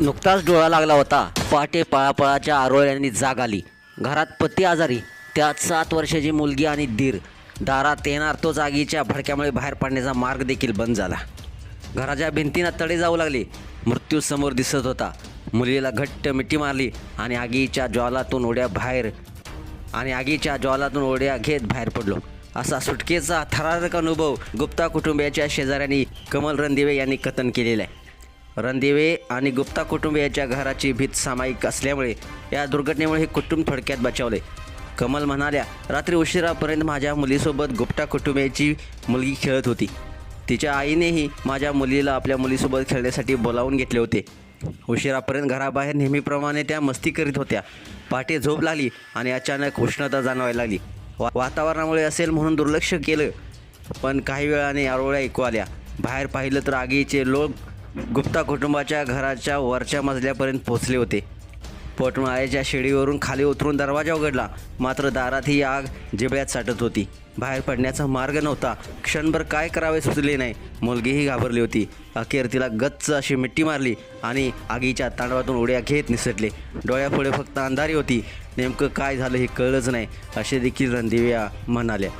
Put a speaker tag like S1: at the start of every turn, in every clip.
S1: नुकताच डोळा लागला होता. पहाटे पळापळाच्या आरोळ्यांनी जाग आली. घरात पती आजारी त्यात सात वर्षाची मुलगी आणि दीर. दारात येणार तो जागीच्या भडक्यामुळे बाहेर पडण्याचा मार्ग देखील बंद झाला. घराच्या भिंतींना तडे जाऊ लागले. मृत्यू समोर दिसत होता. मुलीला घट्ट मिठी मारली आणि आगीच्या ज्वालातून उड्या बाहेर आणि आगीच्या ज्वालातून उड्या घेत बाहेर पडलो. असा सुटकेचा थरारक अनुभव गुप्ता कुटुंबियाच्या शेजाऱ्यांनी कमल रणदिवे यांनी कथन केलेला आहे. रणदिवे आणि गुप्ता कुटुंबियाच्या घराची भीत सामायिक असल्यामुळे या दुर्घटनेमुळे हे कुटुंब थोडक्यात बचावले. कमल म्हणाल्या रात्री उशिरापर्यंत माझ्या मुलीसोबत गुप्ता कुटुंबियाची मुलगी खेळत होती. तिच्या आईनेही माझ्या मुलीला आपल्या मुलीसोबत खेळण्यासाठी बोलावून घेतले होते. उशिरापर्यंत घराबाहेर नेहमीप्रमाणे त्या मस्ती करीत होत्या. पहाटे झोप लागली आणि अचानक उष्णता जाणवायला लागली. वा वातावरणामुळे असेल म्हणून दुर्लक्ष केलं. पण काही वेळाने आरोळ्या ऐकू आल्या. बाहेर पाहिलं तर आगीचे लोक गुप्ता कुटुंबाच्या घराच्या वरच्या मजल्यापर्यंत पोहोचले होते. पोटमाळ्याच्या शिडीवरून खाली उतरून दरवाजा उघडला. मात्र दारात ही आग जिबळ्यात साठत होती. बाहेर पडण्याचा मार्ग नव्हता. क्षणभर काय करावे सुचले नाही. मुलगीही घाबरली होती. अखेर तिला गच्च अशी मिट्टी मारली आणि आगीच्या तांडवातून उड्या घेत निसटले. डोळ्यापुढे फक्त अंधारी होती. नेमकं काय झालं हे कळलंच नाही असे देखील रणदिव्या म्हणाल्या.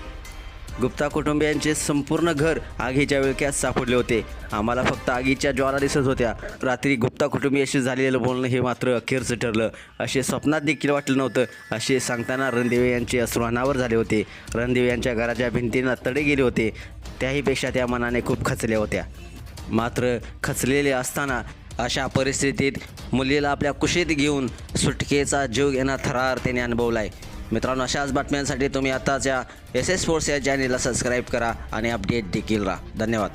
S1: गुप्ता कुटुंबियांचे संपूर्ण घर आगीच्या विळक्यात सापडले होते. आम्हाला फक्त आगीच्या ज्वाला दिसत होत्या. रात्री गुप्ता कुटुंबियाशी झालेलं बोलणं हे मात्र अखेरचं ठरलं. असे स्वप्नात देखील वाटलं नव्हतं. असे सांगताना रणदेवे यांचे अश्रू अनावर झाले होते. रणदेवे यांच्या घराच्या भिंतींना तडे गेले होते. त्याहीपेक्षा त्या मनाने खूप खचल्या होत्या. मात्र खचलेले असताना अशा परिस्थितीत मुलीला आपल्या कुशीत घेऊन सुटकेचा जीव घेणार थरार त्याने अनुभवला आहे मित्रांनो अशाच बातम्यांसाठी तुम्ही आताच्या एस एस स्पोर्ट्स या चॅनेलला सबस्क्राईब करा आणि अपडेट देखील राहा. धन्यवाद.